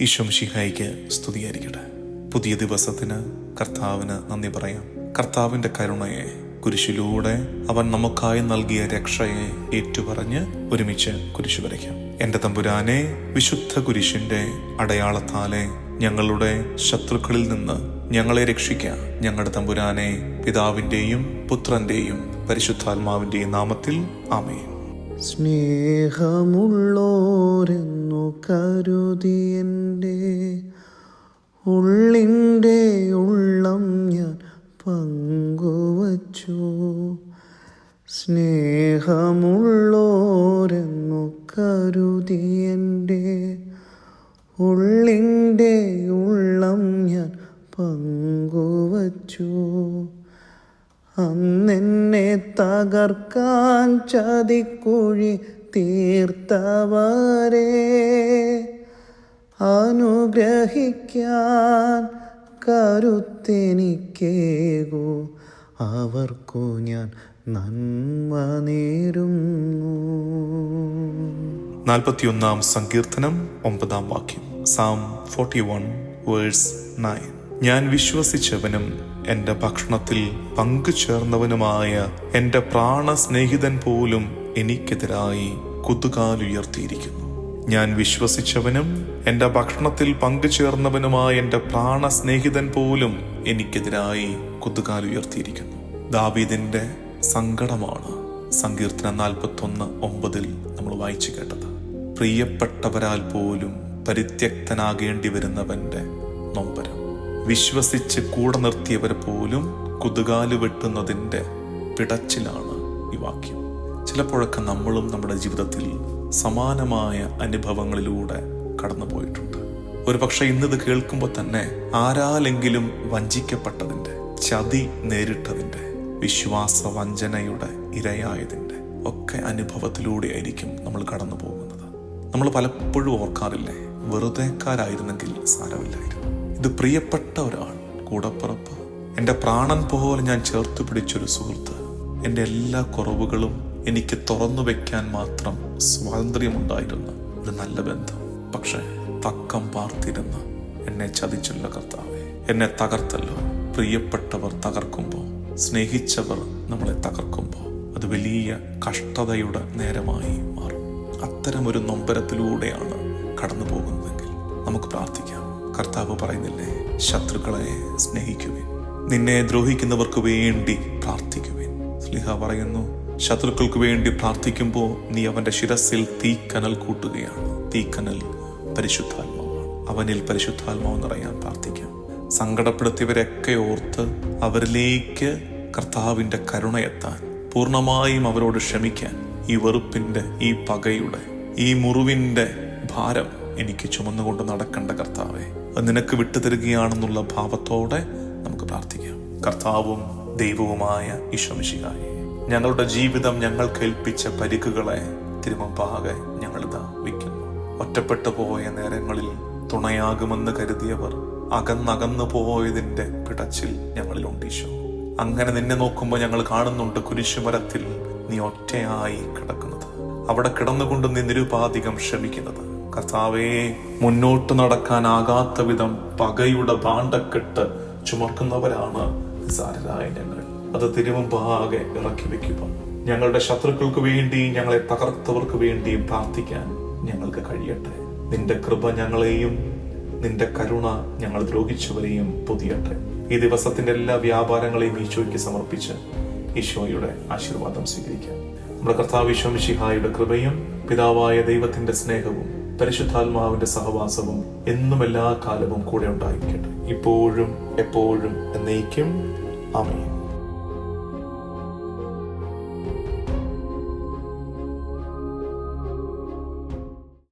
ഈശോ മിശിഹായിക്ക് സ്തുതിയായിരിക്കട്ടെ. പുതിയ ദിവസത്തിന് കർത്താവിന് നന്ദി പറയാം. കർത്താവിന്റെ കരുണയെ കുരിശിലൂടെ അവൻ നമുക്കായി നൽകിയ രക്ഷയെ ഏറ്റുപറഞ്ഞ് ഒരുമിച്ച് കുരിശു വരയ്ക്കാം. എന്റെ തമ്പുരാനെ വിശുദ്ധ കുരിശിന്റെ അടയാളത്താലെ ഞങ്ങളുടെ ശത്രുക്കളിൽ നിന്ന് ഞങ്ങളെ രക്ഷിക്കാം ഞങ്ങളുടെ തമ്പുരാനെ പിതാവിന്റെയും പുത്രന്റെയും പരിശുദ്ധാത്മാവിന്റെയും നാമത്തിൽ ആമേൻ. സ്നേഹമുള്ളോരെന്നു കരുതി എന്റെ ഉള്ളിന്റെ ഉള്ളം ഞാൻ പങ്കുവച്ചു. സ്നേഹമുള്ളോരെന്നു കരുതി എന്റെ ഉള്ളിന്റെ ഉള്ളം ഞാൻ പങ്കുവച്ചു. അന്നെന്നെ തകർക്കാൻ ചതിക്കുഴി തീർത്തവരെ. അനുഗ്രഹിക്കാൻ കരുത്തെനിക്കേകൂ. അവർക്കു ഞാൻ നന്മ നേരുന്നു. നാൽപ്പത്തിയൊന്നാം സങ്കീർത്തനം ഒമ്പതാം വാക്യം. Psalm forty one verse nine ഞാൻ വിശ്വസിച്ചവനും എന്റെ ഭക്ഷണത്തിൽ പങ്കു ചേർന്നവനുമായ എന്റെ പ്രാണസ്നേഹിതൻ പോലും എനിക്കെതിരായി കുതുകാലുയർത്തിയിരിക്കുന്നു. ഞാൻ വിശ്വസിച്ചവനും എന്റെ ഭക്ഷണത്തിൽ പങ്കുചേർന്നവനുമായ എന്റെ പ്രാണസ്നേഹിതൻ പോലും എനിക്കെതിരായി കുതുകാലുയർത്തിയിരിക്കുന്നു. ദാവീദിന്റെ സങ്കടമാണ് സങ്കീർത്തനം നാൽപ്പത്തൊന്ന് ഒമ്പതിൽ നമ്മൾ വായിച്ചു കേട്ടത്. പ്രിയപ്പെട്ടവരാൽ പോലും പരിത്യക്തനാകേണ്ടി വരുന്നവന്റെ നൊമ്പരം. വിശ്വസിച്ച് കൂടെ നിർത്തിയവർ പോലും കുതുകാൽ വെട്ടുന്നതിന്റെ പിടച്ചിലാണ് ഈ വാക്യം. ചിലപ്പോഴൊക്കെ നമ്മളും നമ്മുടെ ജീവിതത്തിൽ സമാനമായ അനുഭവങ്ങളിലൂടെ കടന്നുപോയിട്ടുണ്ട്. ഒരുപക്ഷെ ഇന്നത് കേൾക്കുമ്പോൾ തന്നെ ആരാലെങ്കിലും വഞ്ചിക്കപ്പെട്ടതിന്റെ ചതി നേരിട്ടതിന്റെ വിശ്വാസ വഞ്ചനയുടെ ഇരയായതിന്റെ ഒക്കെ അനുഭവത്തിലൂടെ ആയിരിക്കും നമ്മൾ കടന്നു പോകുന്നത് നമ്മൾ പലപ്പോഴും ഓർക്കാറില്ലേ വെറുതെക്കാരായിരുന്നെങ്കിൽ സാരമില്ലായിരുന്നു. ഇത് പ്രിയപ്പെട്ട ഒരാൾ കൂടപ്പുറപ്പ്. എന്റെ പ്രാണൻ പോലെ ഞാൻ ചേർത്ത് പിടിച്ചൊരു സുഹൃത്ത്. എന്റെ എല്ലാ കുറവുകളും എനിക്ക് തുറന്നു വെക്കാൻ മാത്രം സ്വാതന്ത്ര്യമുണ്ടായിരുന്ന. ഒരു നല്ല ബന്ധം. പക്ഷേ തക്കം പാർത്തിരുന്ന എന്നെ ചതിച്ചുള്ള കർത്താവെ എന്നെ തകർത്തല്ലോ. പ്രിയപ്പെട്ടവർ തകർക്കുമ്പോൾ സ്നേഹിച്ചവർ നമ്മളെ തകർക്കുമ്പോൾ അത് വലിയ കഷ്ടതയുടെ നേരമായി മാറും. അത്തരമൊരു നൊമ്പരത്തിലൂടെയാണ് കടന്നു പോകുന്നതെങ്കിൽ നമുക്ക് പ്രാർത്ഥിക്കാം. കർത്താവ് പറയുന്നില്ലേ? ശത്രുക്കളെ സ്നേഹിക്കുവിൻ. നിന്നെ ദ്രോഹിക്കുന്നവർക്ക് വേണ്ടി പ്രാർത്ഥിക്കുവിൻ. സ്ലിഹ പറയുന്നു ശത്രുക്കൾക്ക് വേണ്ടി പ്രാർത്ഥിക്കുമ്പോൾ നീ അവന്റെ ശിരസിൽ തീക്കനൽ കൂട്ടുകയാണ്. തീക്കനൽ പരിശുദ്ധാത്മാവാണ്. അവനിൽ പരിശുദ്ധാത്മാവ് നിറയാൻ പ്രാർത്ഥിക്കാം. സങ്കടപ്പെടുത്തിയവരൊക്കെ ഓർത്ത് അവരിലേക്ക് കർത്താവിന്റെ കരുണയെത്താൻ പൂർണമായും അവരോട് ക്ഷമിക്കാൻ ഈ വെറുപ്പിന്റെ ഈ പകയുടെ ഈ മുറിവിന്റെ ഭാരം എനിക്ക് ചുമന്നുകൊണ്ട് നടക്കേണ്ട കർത്താവെ അത് നിനക്ക് വിട്ടുതരികയാണെന്നുള്ള ഭാവത്തോടെ നമുക്ക് പ്രാർത്ഥിക്കാം. കർത്താവും ദൈവവുമായ ഈശ്വമിശികായെ ഞങ്ങളുടെ ജീവിതം ഞങ്ങൾ കേൾപ്പിച്ച പരിക്കുകളെ തിരുമുമ്പാകെ ഞങ്ങളിതാ വയ്ക്കുന്നു. ഒറ്റപ്പെട്ടു പോയ നേരങ്ങളിൽ തുണയാകുമെന്ന് കരുതിയവർ അകന്നകന്നു പോയതിന്റെ പിടച്ചിൽ ഞങ്ങളിലുണ്ട് ഈശോ. അങ്ങനെ നിന്നെ നോക്കുമ്പോൾ ഞങ്ങൾ കാണുന്നുണ്ട് കുരിശുമരത്തിൽ നീ ഒറ്റയായി കിടക്കുന്നത്. അവിടെ കിടന്നുകൊണ്ട് നീ നിരുപാധികം ക്ഷമിക്കുന്നത്. കർത്താവേ മുന്നോട്ട് നടക്കാനാകാത്ത വിധം പകയുടെ ഭാണ്ഡക്കെട്ട് ചുമക്കുന്നവരാണ് നിസാരരായ ഞങ്ങൾ. അത് തിരുമുമ്പാകെ ഇറക്കി വെക്കുക ഞങ്ങളുടെ ശത്രുക്കൾക്ക് വേണ്ടി ഞങ്ങളെ തകർത്തവർക്ക് വേണ്ടി പ്രാർത്ഥിക്കാൻ ഞങ്ങൾക്ക് കഴിയട്ടെ. നിന്റെ കൃപ ഞങ്ങളെയും നിന്റെ കരുണ ഞങ്ങൾ ദ്രോഹിച്ചവരെയും പൊതിയട്ടെ. ഈ ദിവസത്തിന്റെ എല്ലാ വ്യാപാരങ്ങളെയും ഈശോയ്ക്ക് സമർപ്പിച്ച് ഈശോയുടെ ആശീർവാദം സ്വീകരിക്കാം. നമ്മുടെ കർത്താവ് ഈശോമിഷിഹായുടെ കൃപയും പിതാവായ ദൈവത്തിന്റെ സ്നേഹവും പരിശുദ്ധാത്മാവിന്റെ സഹവാസവും എന്നും എല്ലാ കാലവും കൂടെ ഉണ്ടായിരിക്കട്ടെ. ഇപ്പോഴും എപ്പോഴും എന്നേക്കും. ആമേൻ.